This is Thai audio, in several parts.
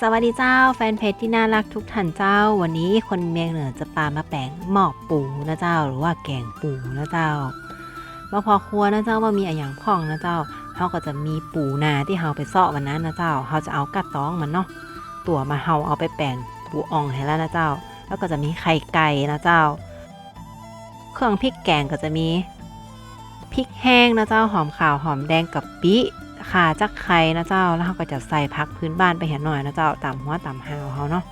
สวัสดีเจ้าแฟนเพจที่น่ารักทุกท่านเจ้า วันนี้คนเมียงเหนือจะปามาแปลงหมอกปูนะเจ้า หรือว่าแกงปูนะเจ้ามาพอครัวนะเจ้าว่ามีอะไรอย่างพ่องนะเจ้าเขาก็จะมีปูนาที่เขาไปเซาะวันนั้นนะเจ้าเขาจะเอากัดต้องมันเนาะตัวมาเฮาเอาไปแปลงปูอ่องให้แล้วนะเจ้า แล้วก็จะมีไข่ไก่นะเจ้า เครื่องพริกแกงก็จะมีพริกแห้งนะเจ้าหอมขาวหอมแดงกับปิ ขาจักไข่นะเจ้า แล้วเขาก็จะใส่พักพื้นบ้านไปเห็นหน่อยนะเจ้าตามหัวตามหาวเขาเนาะ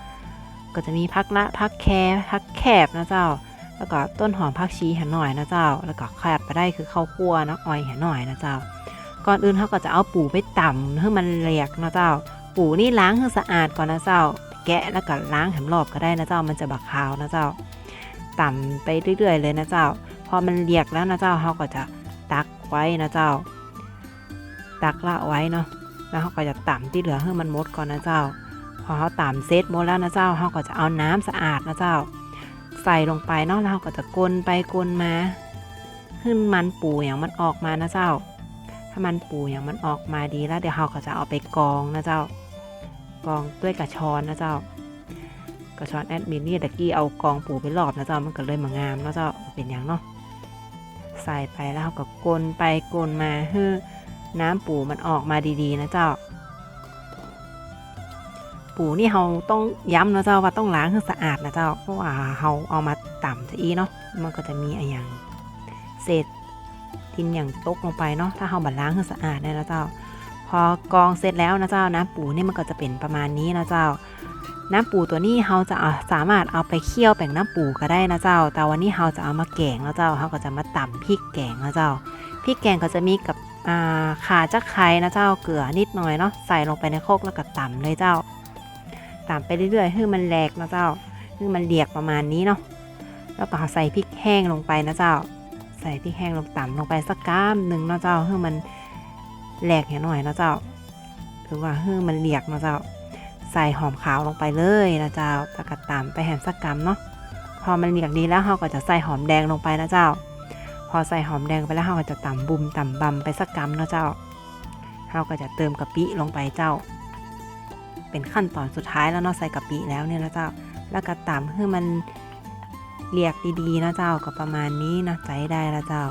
ก็จะมีพักละพักแคพักแคบนะเจ้า แล้วก็ต้นหอมพักชีเห็นหน่อยนะเจ้า แล้วก็ขาดไปได้คือข้าวคั่วนะอ้อยเห็นหน่อยนะเจ้า ก่อนอื่นเขาก็จะเอาปูไปต่ำให้มันเรียกนะเจ้า ปูนี่ล้างให้สะอาดก่อนนะเจ้า แกะแล้วก็ล้างแหมรอบก็ได้นะเจ้า มันจะบักขาวนะเจ้า ต่ำไปเรื่อยๆเลยนะเจ้า พอมันเรียกแล้วนะเจ้าเขาก็จะตักไว้นะเจ้า ตักละไว้เนาะแล้วเขาก็จะต่ำที่เหลือให้มันหมดก่อนนะเจ้า พอเขาต่ำเซตหมดแล้วนะเจ้าเขาก็จะเอาน้ำสะอาดนะเจ้า ใส่ลงไปเนาะแล้วเขาก็จะกลนไปกลนมาขึ้นมันปูอย่างมันออกมานะเจ้า ถ้ามันปูอย่างมันออกมาดีแล้วเดี๋ยวเขาก็จะเอาไปกองนะเจ้ากองด้วยกระชอนนะเจ้ากระชอนแอดมินนี่ตะกี้เอากองปูไปรอบนะเจ้ามันก็เลยมางามนะเจ้าเป็นอย่างเนาะใส่ไปแล้วเขาก็กลนไปกลนมาเฮ้ น้ำปูมันออกมาดีๆ นะเจ้า ปูนี่เราต้องย้ำนะเจ้าว่าต้องล้างให้สะอาดนะเจ้า เพราะว่าเราเอามาต่ำจะอีเนาะ มันก็จะมีอะไรอย่างเศษดินอย่างตกลงไปเนาะ ถ้าเราบัดล้างให้สะอาดเนี่ยนะเจ้า พอกองเสร็จแล้วนะเจ้า น้ำปูนี่มันก็จะเป็นประมาณนี้นะเจ้าน้ำปูตัวนี้เราจะาสามารถเอาไปเคี่ยวแป่งน้ำปูก็ได้นะเจ้า แต่วันนี้เราจะเอามาแกงนะเจ้าเราก็จะมาต่ำพริกแกงนะเจ้า พริกแกงก็จะมีกับ ขาจักไข่นะเจ้าเกลือนิดหน่อยเนาะใส่ลงไปในโคกแล้วก็ต่ำเลยเจ้าต่ำไปเรื่อยๆให้มันแหลกนะเจ้าให้มันเรียกประมาณนี้เนาะแล้วก็ใส่พริกแห้งลงไปนะเจ้า ใส่พริกแห้งลงต่ำลงไปสักก้ามหนึ่งนะเจ้าให้มันแหลกหน่อยนะเจ้าหรือว่าให้มันเรียกนะเจ้า ใส่หอมขาวลงไปเลยนะเจ้าตะกัดตาไปแหมสักกำเนาะพอมันเรียกดีแล้วเราก็จะใส่หอมแดงลงไปนะเจ้า อใส่หอมแดงไปแล้วเราก็จะตำบุมตำบำไปสักกำเนาะเจ้าเราก็จะเติมกะปิลงไปเจ้า เป็นขั้นตอนสุดท้ายแล้วเนาะใส่กะปิแล้วเนี่ยนะเจ้า แล้วก็ตำให้มันเรียกดีๆนะเจ้าก็ประมาณนี้นะใจได้แล้วเจ้า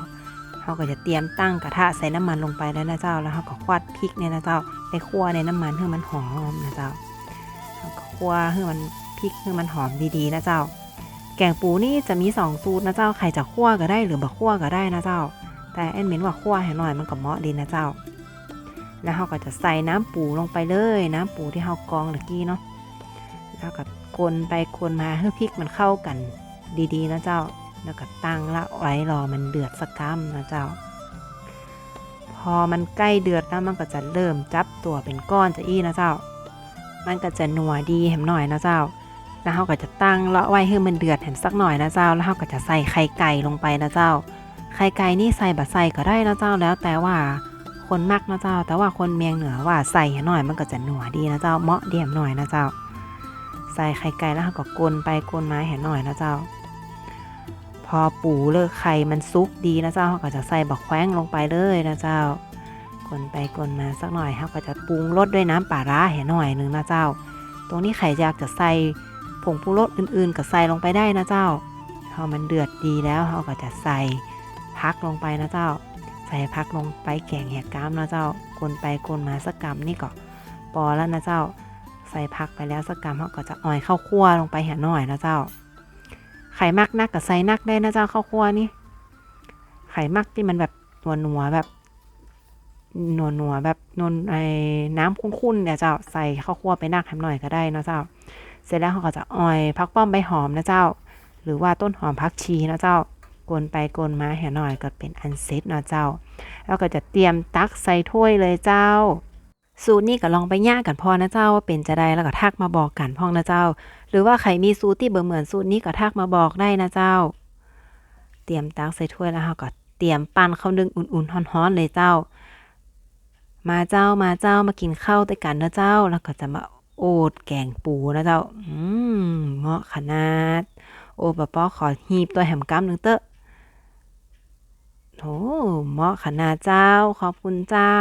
เราก็จะเตรียมตั้งกระทะใส่น้ำมันลงไปแล้วนะเจ้า แล้วเราก็ควัดพริกเนี่ยนะเจ้า ไปคั่วในน้ำมันให้มันหอมนะเจ้าเราก็คั่วให้มันพริกให้มันหอมดีๆนะเจ้า แกงปูนี่จะมี2สูตรนะเจ้า ใครจะคั่วก็ได้หรือบ่คั่วก็ได้นะเจ้า แต่แอนเมนว่าคั่วให้หน่อยมันก็เหมาะดีนะเจ้า แล้วเราก็จะใส่น้ำปูลงไปเลย น้ำปูที่เรากรองเมื่อกี้เนาะ แล้วก็คนไปคนมาให้พริกมันเข้ากันดีๆนะเจ้า แล้วก็ตั้งละไว้รอมันเดือดสักกัมนะเจ้า พอมันใกล้เดือดแล้วมันก็จะเริ่มจับตัวเป็นก้อนจะอี้นะเจ้า มันก็จะนัวดีแหมหน่อยนะเจ้า แล้วเราก็จะตั้งเลาะไว้ให้มันเดือดเห็นสักหน่อยนะเจ้า แล้วเราก็จะใส่ไข่ไก่ลงไปนะเจ้า ไข่ไก่นี่ใส่บะใส่ก็ได้นะเจ้าแล้วแต่ว่าคนมักนะเจ้า แต่ว่าคนเมียงเหนือว่าใส่หน่อยมันก็จะหนัวดีนะเจ้าเหมาะเดี่ยมหน่อยนะเจ้า ใส่ไข่ไก่แล้วเราก็กลนไปกลนมาเห็นหน่อยนะเจ้า พอปูเลิกไข่มันซุกดีนะเจ้าเขาก็จะใส่บักแข้งลงไปเลยนะเจ้ากลนไปกลนมาสักหน่อยเขาก็จะปรุงรสด้วยน้ำปลาร้าเห็นหน่อยหนึ่งนะเจ้า ตรงนี้ไข่อยากจะใส่ ผงปรุงรสอื่นๆก็ใส่ลงไปได้นะเจ้าพอมันเดือดดีแล้วเขาก็จะใส่พักลงไปนะเจ้า ใส่พักลงไปแกงแหกก้ามนะเจ้ากลนไปกลนมาสักกำนี่ก็ปอแล้วนะเจ้า ใส่พักไปแล้วสักกำเขาก็จะอ่อยข้าวคั่วลงไปเห็นหน่อยนะเจ้า ไข่มักนักกับใส่นักได้นะเจ้าข้าวคั่วนี่ไข่มักที่มันแบบนัวนัวแบบนัวนัวแบบนนไอ้น้ำคุ้นๆเนี่ยเจ้าใส่ข้าวคั่วไปนักแหมหน่อยก็ได้นะเจ้า เสร็จแล้วเขาก็จะอ่อยพักป้อมใบหอมนะเจ้า หรือว่าต้นหอมพักชีนะเจ้ากลนไปกลนมาเห็นหน่อยก็เป็นอันเซตนะเจ้า แล้วก็จะเตรียมตักใส่ถ้วยเลยเจ้า สูตรนี้ก็ลองไปย่ากันพอนะเจ้าว่าเป็นจะได้แล้วก็ทักมาบอกกันพ่องนะเจ้า หรือว่าใครมีสูตรที่เบอร์เหมือนสูตรนี้ก็ทักมาบอกได้นะเจ้า เตรียมตักใส่ถ้วยแล้วเราก็เตรียมปั้นข้าวนึ่งอุ่นๆฮ้อนๆเลยเจ้า มาเจ้ามาเจ้ามากินข้าวด้วยกันนะเจ้า แล้วก็จะมา โอดแกงปูนะเจ้า อืมเหมาะขนาด โอ้ปะป้อขอหีบตัวแหมกัมหนึ่งเตอะโหเหมาะขนาดเจ้า ขอบคุณเจ้า